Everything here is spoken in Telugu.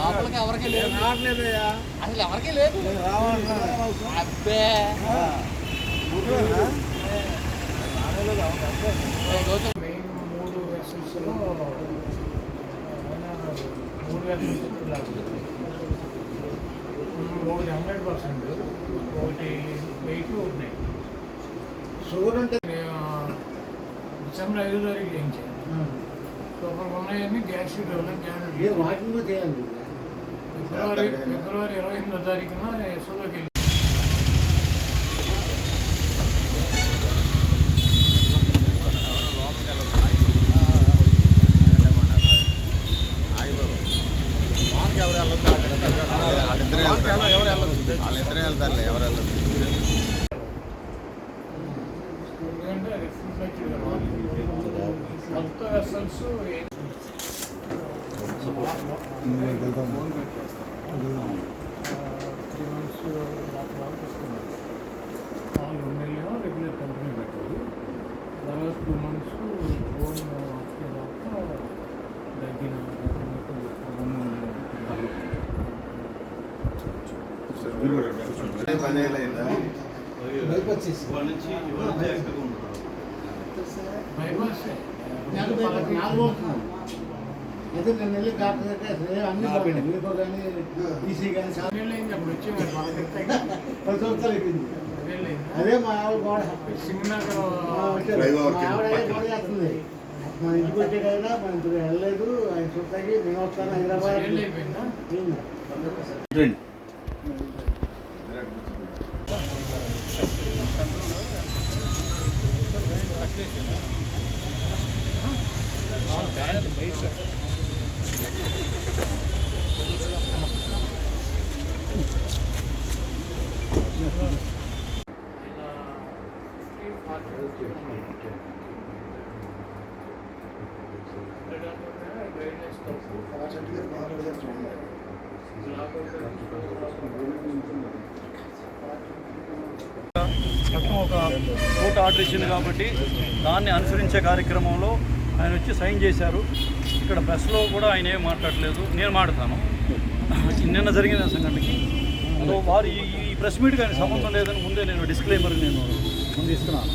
లోపలికి ఎవరికి లేదు. అసలు ఎవరికి లేదు. అబ్బే మెయిన్ మూడు వెసల్స్లో మూడు వెసల్స్ ఒకటి హండ్రెడ్ పర్సెంట్ ఒకటి వెయిట్ ఉన్నాయి షుగర్ ఉంటే డిసెంబర్ ఐదో తారీఖు చేయించాను లోపల ఉన్నాయని గ్యాస్ ఏ క్యాన్ వాకింగ్ చేయాలి ఫిబ్రవరి ఫిబ్రవరి ఇరవై ఎనిమిదో తారీఖున ఎస్ఓలోకి వెళ్ళి వాళ్ళిద్దరే వెళ్తారులే ఎవరు వెళ్ళరు ఎందుకంటే రిఫ్లెక్టెడ్ కొత్త వెసల్స్ త్రీ మంత్స్ నాలుగు నెలలు రెగ్యులర్ కంపెనీ పెట్టాలి తర్వాత టూ మంత్స్ ఓన్ దాకా దగ్గర పని అయిందా బైక్ వచ్చేసి బైపాస్ నాకు బైక్ నాలుగు అవుతున్నాను అయితే నేను వెళ్ళి డాక్టర్ దగ్గర అన్ని మీకు కానీ ఈసీ కానీ పది సంవత్సరాలు అయిపోయింది. అదే మా ఆవిడ గోడ సింగనగర్ మా ఆవిడ. గోడ చేస్తుంది? మన ఇంటికి వచ్చే కదా మన ఇంటికి వెళ్ళలేదు. ఆయన చూస్తాకి నేను వస్తాను హైదరాబాద్. సెటిల్ అయిపోయిందా? ఒక కోర్టు ఆర్డర్ ఇచ్చింది కాబట్టి దాన్ని అనుసరించే కార్యక్రమంలో ఆయన వచ్చి సైన్ చేశారు. ఇక్కడ ప్రెస్లో కూడా ఆయన ఏం మాట్లాడలేదు. నేను మాట్లాడతాను. నిన్న జరిగిన సంఘటనకి. వారు ఈ ప్రెస్ మీట్కి ఆయన సంబంధం లేదని ముందే నేను డిస్క్లైమర్ నేను ముందు ఇస్తున్నాను.